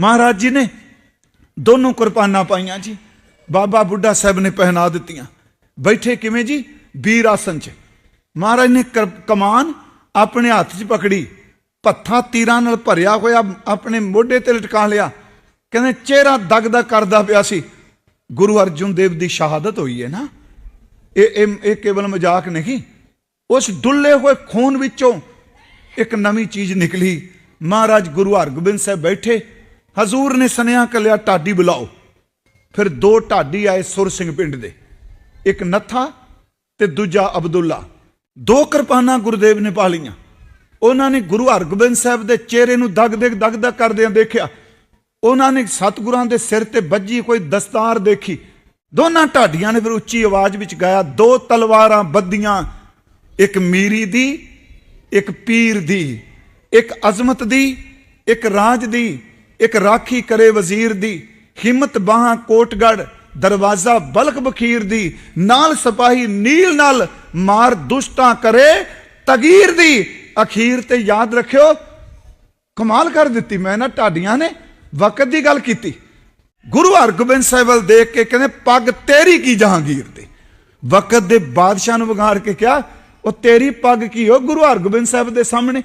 ਮਹਾਰਾਜ ਜੀ ਨੇ ਦੋਨੋਂ ਕੁਰਬਾਨਾਂ ਪਾਈਆਂ ਜੀ। ਬਾਬਾ ਬੁੱਢਾ ਸਾਹਿਬ ਨੇ ਪਹਿਨਾ ਦਿੱਤੀਆਂ। ਬੈਠੇ ਕਿਵੇਂ ਜੀ? ਵੀਰ ਆਸਨ 'ਚ। ਮਹਾਰਾਜ ਨੇ ਕਮਾਨ ਆਪਣੇ ਹੱਥ 'ਚ ਪਕੜੀ। ਪੱਥਾ ਤੀਰਾਂ ਨਾਲ ਭਰਿਆ ਹੋਇਆ ਆਪਣੇ ਮੋਢੇ ਤੇ ਲਟਕਾ ਲਿਆ। ਕਹਿੰਦੇ, ਚਿਹਰਾ ਦਗਦਗ ਕਰਦਾ ਪਿਆ ਸੀ। ਗੁਰੂ ਅਰਜਨ ਦੇਵ ਦੀ ਸ਼ਹਾਦਤ ਹੋਈ ਹੈ ਨਾ। ਇਹ ਇਹ ਕੇਵਲ ਮਜ਼ਾਕ ਨਹੀਂ। ਉਸ ਡੁੱਲੇ ਹੋਏ ਖੂਨ ਵਿੱਚੋਂ ਇੱਕ ਨਵੀਂ ਚੀਜ਼ ਨਿਕਲੀ। ਮਹਾਰਾਜ ਗੁਰੂ ਹਰਗੋਬਿੰਦ ਸਾਹਿਬ ਬੈਠੇ। ਹਜ਼ੂਰ ਨੇ ਸੁਨੇਹਾ ਕਲਿਆ ਢਾਡੀ ਬੁਲਾਓ। ਫਿਰ ਦੋ ਢਾਡੀ ਆਏ ਸੁਰ ਸਿੰਘ ਪਿੰਡ ਦੇ। ਇੱਕ ਨੱਥਾ ਤੇ ਦੂਜਾ ਅਬਦੁੱਲਾ। ਦੋ ਕਿਰਪਾਨਾਂ ਗੁਰਦੇਵ ਨੇ ਪਾ ਲਈਆਂ। ਉਹਨਾਂ ਨੇ ਗੁਰੂ ਹਰਗੋਬਿੰਦ ਸਾਹਿਬ ਦੇ ਚਿਹਰੇ ਨੂੰ ਦਗ ਦਗ ਦਗ ਦਗ ਕਰਦਿਆਂ ਦੇਖਿਆ। ਉਹਨਾਂ ਨੇ ਸਤਿਗੁਰਾਂ ਦੇ ਸਿਰ ਤੇ ਵੱਜੀ ਕੋਈ ਦਸਤਾਰ ਦੇਖੀ। ਦੋਨਾਂ ਢਾਡੀਆਂ ਨੇ ਫਿਰ ਉੱਚੀ ਆਵਾਜ਼ ਵਿੱਚ ਗਾਇਆ, ਦੋ ਤਲਵਾਰਾਂ ਬੱਦੀਆਂ ਇੱਕ ਮੀਰੀ ਦੀ, ਇੱਕ ਪੀਰ ਦੀ, ਇੱਕ ਅਜ਼ਮਤ ਦੀ, ਇੱਕ ਰਾਜ ਦੀ ਇੱਕ ਰਾਖੀ ਕਰੇ ਵਜ਼ੀਰ ਦੀ, ਹਿੰਮਤ ਬਾਹਾਂ ਕੋਟਗੜ ਦਰਵਾਜ਼ਾ ਬਲਕ ਬਖੀਰ ਦੀ, ਨਾਲ ਸਿਪਾਹੀ ਨੀਲ ਨਾਲ ਮਾਰ ਦੁਸ਼ਟਾਂ ਕਰੇ, ਤਗੀਰ ਦੀ। ਅਖੀਰ ਤੇ ਯਾਦ ਰੱਖਿਓ, ਕਮਾਲ ਕਰ ਦਿੱਤੀ, ਮੈਂ ਨਾ ਢਾਡੀਆਂ ਨੇ ਵਕਤ ਦੀ ਗੱਲ ਕੀਤੀ। ਗੁਰੂ ਹਰਗੋਬਿੰਦ ਸਾਹਿਬ ਵੱਲ ਦੇਖ ਕੇ ਕਹਿੰਦੇ, ਪੱਗ ਤੇਰੀ ਕੀ ਜਹਾਂਗੀਰ ਤੇ ਵਕਤ ਦੇ ਬਾਦਸ਼ਾਹ ਨੂੰ ਵਿਗਾੜ ਕੇ ਕਿਹਾ, ਉਹ ਤੇਰੀ ਪੱਗ ਕੀ ਹੋ ਗੁਰੂ ਹਰਗੋਬਿੰਦ ਸਾਹਿਬ ਦੇ ਸਾਹਮਣੇ